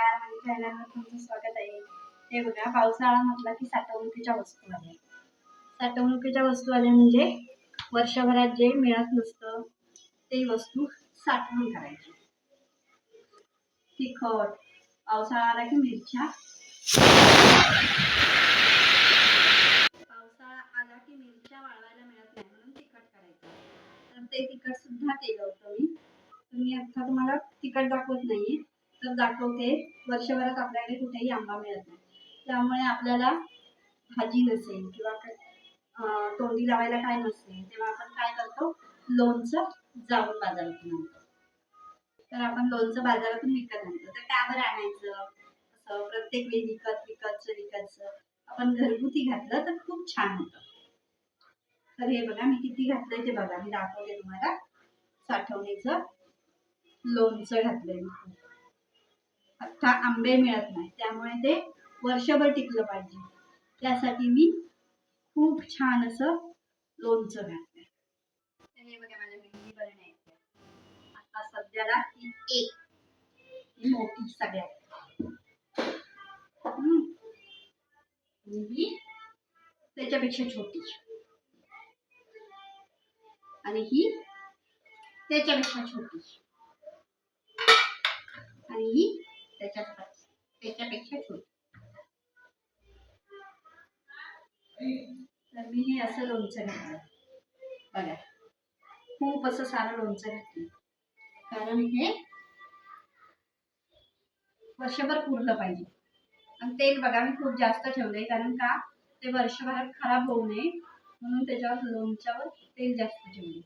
नमस्कार माझ्या चॅनलवर तुमचं स्वागत आहे. हे बघा पावसाळा म्हटलं की साठवणुकीच्या वस्तू आल्या साठवणुकीच्या वस्तू आल्या म्हणजे वर्षभरात जे मिळत नसतं ते वस्तू साठवून करायची तिखट पावसाळा आला की मिरच्या. पावसाळा आला की मिरच्या वाळवायला मिळत नाही म्हणून तिखट करायचं. तर ते तिखट सुद्धा केलं होतं मी. तर मी आता तुम्हाला तिखट दाखवत नाहीये. तर दाखवते. वर्षभरात आपल्याकडे कुठेही आंबा मिळत नाही. त्यामुळे आपल्याला भाजी नसेल किंवा तोंडी लावायला काय नसेल तेव्हा आपण काय करतो? लोणचं जाऊन बाजारातून आणतो. तर आपण लोणचं बाजारातून विकत आणतो. तर का बरं आणायचं असं प्रत्येक वेळी विकत विकतचं विकतचं. आपण घरगुती घातलं तर खूप छान होतं. तर हे बघा मी किती घातलंय ते बघा. मी दाखवते तुम्हाला. साठवणीचं लोणचं घातलंय अख्खा आंबे मिळत नाही. त्यामुळे ते वर्षभर टिकलं पाहिजे. त्यासाठी मी खूप छान असं लोणचं घातलंय हे बघा माझ्या भेंडी आता सध्याला ही एक ही मोठी सगळ्यात. ही त्याच्यापेक्षा छोटी. आणि ही त्याच्यापेक्षा छोटी. आणि ही त्याच्यापेक्षा छोटी. तर मी हे असं लोणचं घातलं बघा. खूप असं सारं लोणचं घातलं कारण हे वर्षभर पुरलं पाहिजे. आणि तेल बघा मी खूप जास्त ठेवलंय. कारण का? ते वर्षभरात खराब होऊ नये. म्हणून त्याच्यावर लोणच्यावर तेल जास्त ठेवले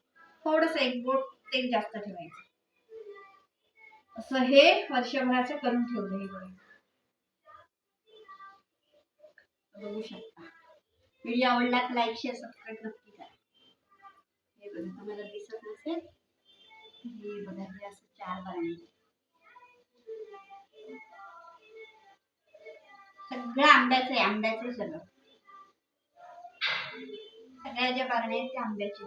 थोडंसं एक बोट तेल जास्त ठेवायचं. असं हे वर्षभराचं करून ठेवलं हे बघा. बघू शकता. व्हिडिओ आवडला तर लाईक शेअर सबस्क्राईब नक्की करा. हे बघा तुम्हाला दिसत नसेल हे बघा हे असं चार बारांनी सगळं आंब्याचं आहे आंब्याचं सगळं. सगळ्या ज्या बारण्या आहेत त्या आंब्याचे